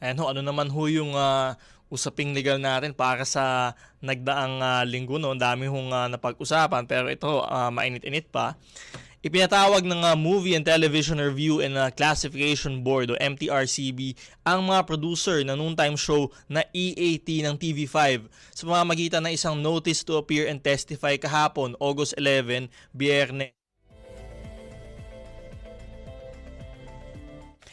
Ayan ho, ano naman ho yung ah, usaping legal natin para sa nagdaang ah, linggo no. Ang dami hong ah, napag-usapan pero ito ah, mainit-init pa. Ipinatawag ng ah, Movie and Television Review and ah, Classification Board o MTRCB ang mga producer ng noontime show na EAT ng TV5 sa pamamagitan ng isang notice to appear and testify kahapon, August 11, Biyernes.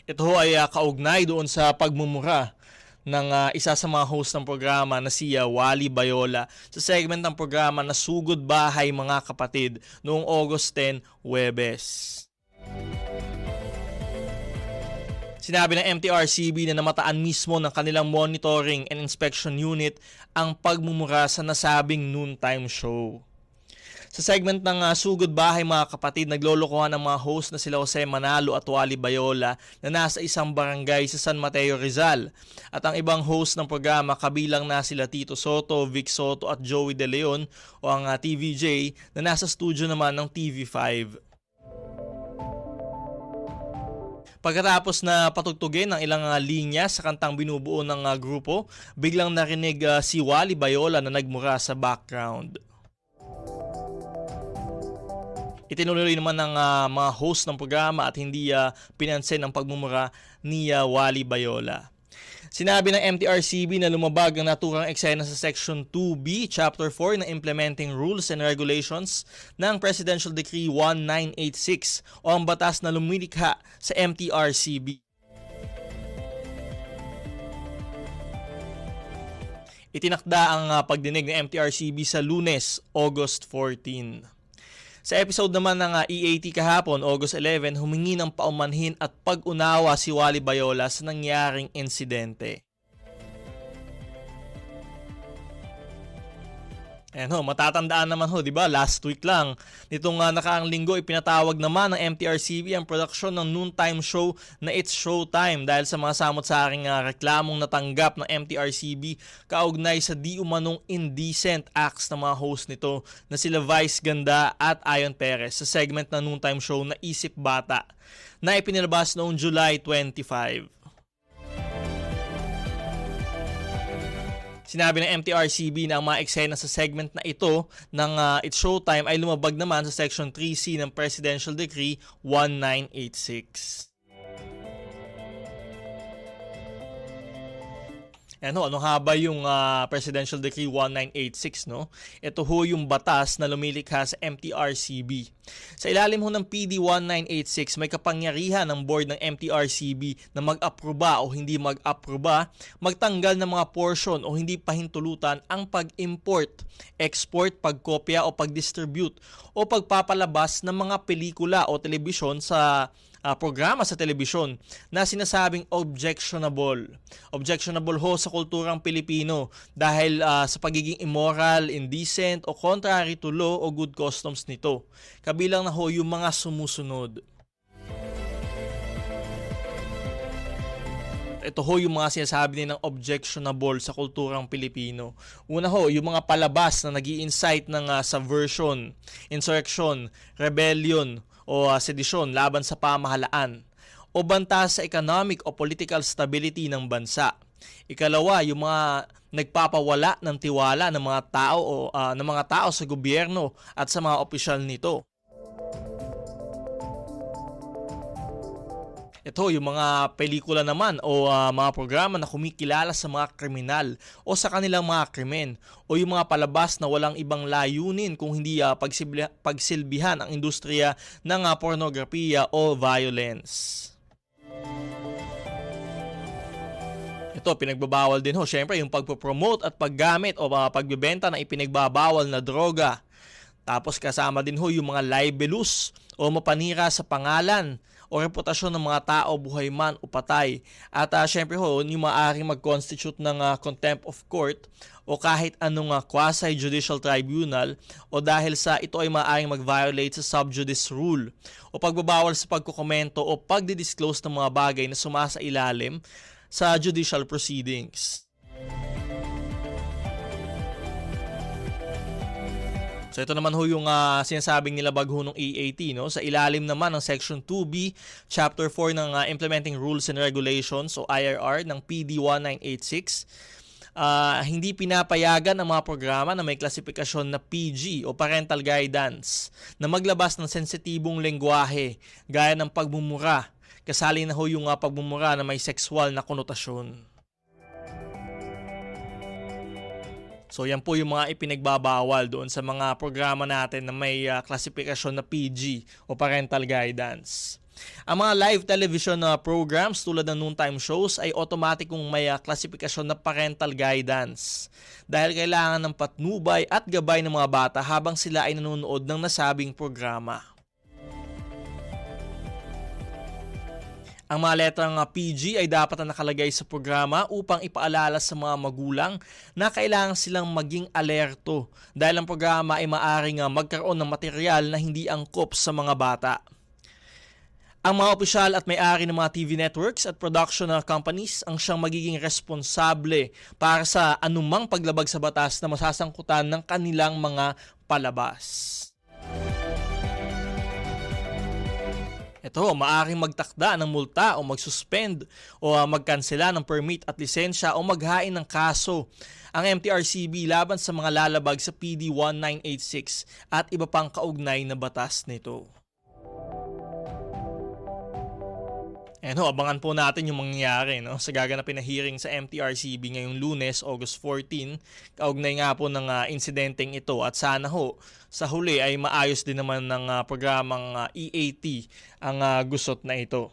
Ito ho ay ah, kaugnay doon sa pagmumura ng ah, isa sa mga host ng programa na si ah, Wally Bayola sa segment ng programa na Sugod Bahay Mga Kapatid noong August 10, Webes. Sinabi ng MTRCB na namataan mismo ng kanilang monitoring and inspection unit ang pagmumura sa nasabing noontime show. Sa segment ng ah, Sugod Bahay mga kapatid, naglolokohan ang mga host na sila Jose Manalo at Wally Bayola na nasa isang barangay sa San Mateo Rizal. At ang ibang host ng programa kabilang na sila Tito Soto, Vic Soto at Joey De Leon o ang ah, TVJ na nasa studio naman ng TV5. Pagkatapos na patugtugin ng ilang ah, linya sa kantang binubuo ng ah, grupo, biglang narinig ah, si Wally Bayola na nagmura sa background. Itinuloy naman ng ah, mga host ng programa at hindi ah, pinansin ang pagmumura ni ah, Wally Bayola. Sinabi ng MTRCB na lumabag ang naturang eksena sa Section 2B, Chapter 4 ng Implementing Rules and Regulations ng Presidential Decree 1986 o ang batas na lumilikha sa MTRCB. Itinakda ang pagdinig ng MTRCB sa lunes, August 14. Sa episode naman ng ah, EAT kahapon, August 11, humingi ng paumanhin at pag-unawa si Wally Bayola sa nangyaring insidente. Ayan ho, matatandaan naman ho, di ba? Last week lang, nitong uh, nakaang linggo, ipinatawag naman ng MTRCB ang produksyon ng noontime show na It's Showtime dahil sa mga samot sa aking uh, reklamong natanggap ng MTRCB kaugnay sa di umanong indecent acts ng mga host nito na sila Vice Ganda at Ayon Perez sa segment ng noontime show na Isip Bata na ipinilabas noong July 25. Sinabi ng MTRCB na ang mga eksena sa segment na ito ng uh, It's Showtime ay lumabag naman sa Section 3C ng Presidential Decree 1986. Ano, ano nga ba yung uh, Presidential Decree 1986, no? Ito ho yung batas na lumilikha sa MTRCB. Sa ilalim ho ng PD 1986, may kapangyarihan ng board ng MTRCB na mag-aproba o hindi mag-aproba, magtanggal ng mga portion o hindi pahintulutan ang pag-import, export, pagkopya o pag-distribute o pagpapalabas ng mga pelikula o telebisyon sa uh, programa sa telebisyon na sinasabing objectionable. Objectionable ho sa kulturang Pilipino dahil uh, sa pagiging immoral, indecent o contrary to law o good customs nito. Kabilang na ho yung mga sumusunod. ito ho yung mga sinasabi nilang objectionable sa kulturang Pilipino. Una ho, yung mga palabas na nag incite ng uh, subversion, insurrection, rebellion, o uh, sedisyon laban sa pamahalaan o banta sa economic o political stability ng bansa. Ikalawa, yung mga nagpapawala ng tiwala ng mga tao o uh, ng mga tao sa gobyerno at sa mga opisyal nito. Ito, yung mga pelikula naman o uh, mga programa na kumikilala sa mga kriminal o sa kanilang mga krimen o yung mga palabas na walang ibang layunin kung hindi uh, pagsilbihan ang industriya ng uh, pornografiya o violence. Ito, pinagbabawal din ho. Siyempre, yung pagpo-promote at paggamit o uh, pagbebenta ng ipinagbabawal na droga. Tapos kasama din ho yung mga libelous o mapanira sa pangalan o reputasyon ng mga tao, buhay man o patay. At uh, syempre ho, yung maaaring mag-constitute ng uh, contempt of court o kahit anong uh, quasi-judicial tribunal o dahil sa ito ay maaaring mag-violate sa subjudice rule o pagbabawal sa pagkukomento o pagdi-disclose ng mga bagay na sumasa ilalim sa judicial proceedings. So ito naman ho yung ah, sinasabing nilabag ho ng EAT no? Sa ilalim naman ng Section 2B Chapter 4 ng ah, Implementing Rules and Regulations o IRR ng PD 1986 ah, hindi pinapayagan ang mga programa na may klasifikasyon na PG o Parental Guidance na maglabas ng sensitibong lengguwahe gaya ng pagmumura. Kasali na ho yung ah, pagmumura na may sexual na konotasyon. So yan po yung mga ipinagbabawal doon sa mga programa natin na may ah, klasifikasyon na PG o parental guidance. Ang mga live television na programs tulad ng noontime shows ay automatikong may ah, klasifikasyon na parental guidance dahil kailangan ng patnubay at gabay ng mga bata habang sila ay nanonood ng nasabing programa. Ang mga letrang ah, PG ay dapat na nakalagay sa programa upang ipaalala sa mga magulang na kailangan silang maging alerto dahil ang programa ay maaring magkaroon ng material na hindi angkop sa mga bata. Ang mga opisyal at may-ari ng mga TV networks at production companies ang siyang magiging responsable para sa anumang paglabag sa batas na masasangkutan ng kanilang mga palabas. Ito, maaaring magtakda ng multa o magsuspend o ah, magkansela ng permit at lisensya o maghain ng kaso ang MTRCB laban sa mga lalabag sa PD 1986 at iba pang kaugnay na batas nito. And ho, abangan po natin yung mangyayari no, sa gaganapin na hearing sa MTRCB ngayong lunes, August 14. Kaugnay nga po ng ah, insidenteng ito at sana ho, sa huli ay maayos din naman ng ah, programang ah, EAT ang ah, gusot na ito.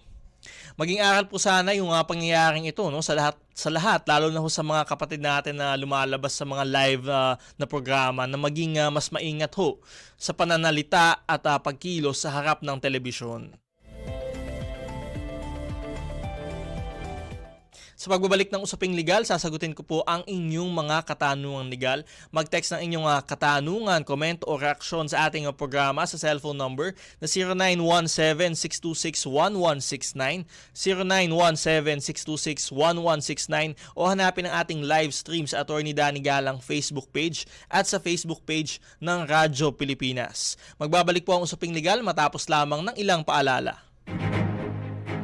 Maging aral po sana yung uh, pangyayaring ito no sa lahat sa lahat lalo na ho sa mga kapatid natin na lumalabas sa mga live ah, na programa na maging ah, mas maingat ho sa pananalita at ah, pagkilos sa harap ng telebisyon. Sa pagbabalik ng usaping legal, sasagutin ko po ang inyong mga katanungang legal. Mag-text ng inyong ah, katanungan, komento o reaksyon sa ating ah, programa sa cellphone number na 0917-626-1169, 0917-626-1169 o hanapin ang ating live stream sa Attorney Danny Galang Facebook page at sa Facebook page ng Radyo Pilipinas. Magbabalik po ang usaping legal matapos lamang ng ilang paalala.